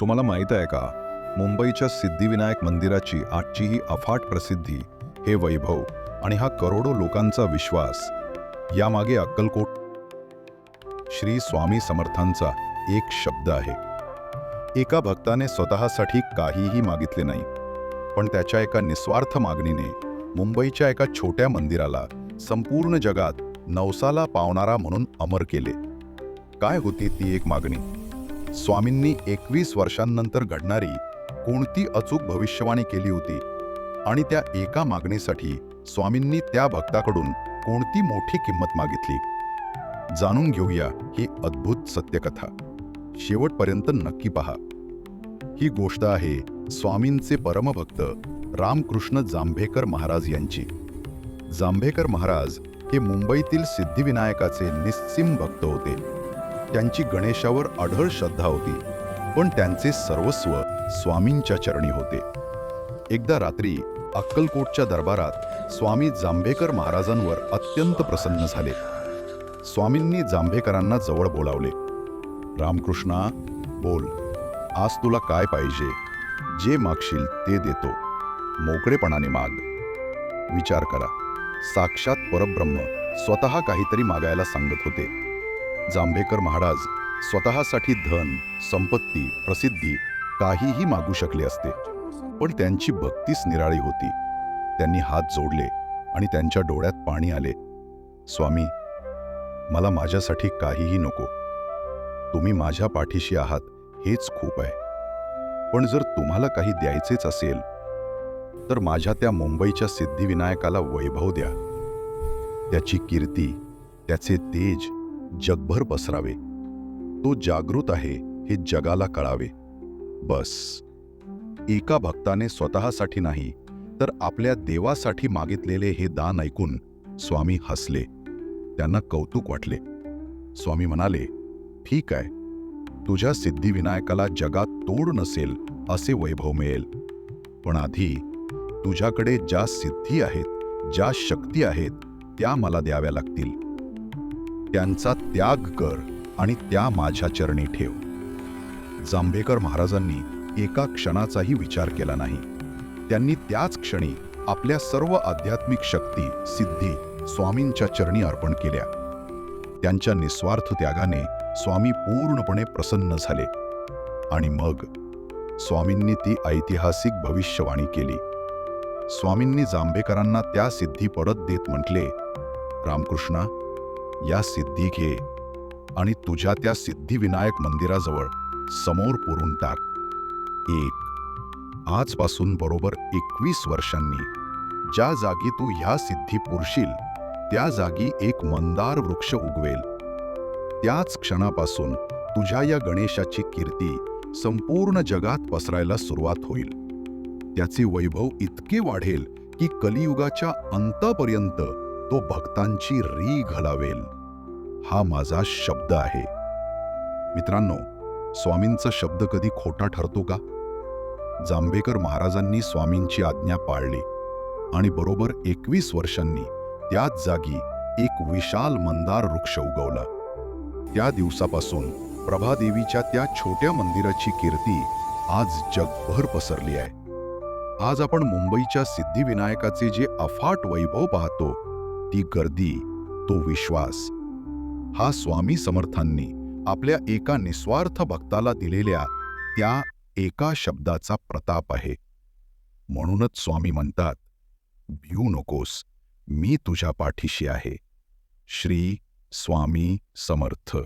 तुम्हाला माहीत आहे का? मुंबईच्या सिद्धिविनायक मंदिराची आजची ही अफाट प्रसिद्धी हे वैभव आणि हा करोडो लोकांचा विश्वास. यामागे अक्कलकोट श्री स्वामी समर्थांचा एक शब्द आहे. एका भक्ताने स्वतःसाठी काहीही मागितले नाही पण त्याच्या एका निस्वार्थ मागणीने मुंबईच्या एका छोट्या मंदिराला संपूर्ण जगात नवसाला पावणारा म्हणून अमर केले. काय होती ती एक मागणी? स्वामींनी एकवीस वर्षांनंतर घडणारी कोणती अचूक भविष्यवाणी केली होती? आणि त्या एका मागणीसाठी स्वामींनी त्या भक्ताकडून कोणती मोठी किंमत मागितली? जाणून घेऊया ही अद्भुत सत्यकथा. शेवटपर्यंत नक्की पहा. ही गोष्ट आहे स्वामींचे परमभक्त रामकृष्ण जांभेकर महाराज यांची. जांभेकर महाराज हे मुंबईतील सिद्धिविनायकाचे निस्सिम भक्त होते. त्यांची गणेशावर अढळ श्रद्धा होती. पण त्यांचे सर्वस्व स्वामींच्या चरणी होते. एकदा रात्री अक्कलकोटच्या दरबारात स्वामी जांभेकर महाराजांवर अत्यंत प्रसन्न झाले. स्वामींनी जांभेकरांना जवळ बोलावले. रामकृष्णा बोल. आज तुला काय पाहिजे? जे मागशील ते देतो. मोकळेपणाने माग. विचार करा. साक्षात परब्रह्म स्वतः काहीतरी मागायला सांगत होते. जांभेकर महाराज स्वतःसाठी धन संपत्ती प्रसिद्धी काहीही मागू शकले असते. पण त्यांची भक्तीच निराळी होती. त्यांनी हात जोडले आणि त्यांच्या डोळ्यात पाणी आले. स्वामी मला माझ्यासाठी काहीही नको. तुम्ही माझ्या पाठीशी आहात हेच खूप आहे. पण जर तुम्हाला काही द्यायचेच असेल तर माझ्या त्या मुंबईच्या सिद्धिविनायकाला वैभव द्या. त्याची कीर्ती त्याचे तेज जगभर पसरावे. तो जागृत आहे हे जगाला कळावे. बस. एका भक्ताने स्वतःसाठी नाही तर आपल्या देवासाठी मागितलेले हे दान ऐकून स्वामी हसले. त्यांना कौतुक वाटले. स्वामी म्हणाले ठीक आहे. तुझ्या सिद्धिविनायकाला जगात तोड नसेल असे वैभव मिळेल. पण आधी तुझ्याकडे ज्या सिद्धी आहेत ज्या शक्ती आहेत त्या मला द्याव्या लागतील. त्यांचा त्याग कर आणि त्या माझ्या चरणी ठेव. जांभेकर महाराजांनी एका क्षणाचाही विचार केला नाही. त्यांनी त्याच क्षणी आपल्या सर्व आध्यात्मिक शक्ती सिद्धी स्वामींच्या चरणी अर्पण केल्या. त्यांच्या निस्वार्थ त्यागाने स्वामी पूर्णपणे प्रसन्न झाले. आणि मग स्वामींनी ती ऐतिहासिक भविष्यवाणी केली. स्वामींनी जांभेकरांना त्या सिद्धी परत देत म्हटले रामकृष्णा या सिद्धी घे आणि तुझ्या त्या सिद्धिविनायक मंदिराजवळ समोर पुरून टाक. एक. आजपासून बरोबर एकवीस वर्षांनी ज्या जागी तू ह्या सिद्धी पुरशील त्या जागी एक मंदार वृक्ष उगवेल. त्याच क्षणापासून तुझ्या या गणेशाची कीर्ती संपूर्ण जगात पसरायला सुरुवात होईल. त्याचे वैभव इतके वाढेल की कलियुगाच्या अंतापर्यंत तो भक्तांची री घालावेल. हा माझा शब्द आहे. मित्रांनो स्वामींचा शब्द कधी खोटा ठरतो का? जांभेकर महाराजांनी स्वामींची आज्ञा पाळली आणि बरोबर एकवीस वर्षांनी त्याच जागी एक विशाल मंदार वृक्ष उगवला. त्या दिवसापासून प्रभादेवीच्या त्या छोट्या मंदिराची कीर्ती आज जगभर पसरली आहे. आज आपण मुंबईच्या सिद्धिविनायकाचे जे अफाट वैभव पाहतो ती गर्दी तो विश्वास. हा स्वामी समर्थांनी आपल्या एका निस्वार्थ भक्ताला दिलेल्या त्या एका शब्दाचा प्रताप आहे. म्हणूनच स्वामी म्हणतात भिऊ नकोस मी तुझ्या पाठीशी आहे. श्री स्वामी समर्थ.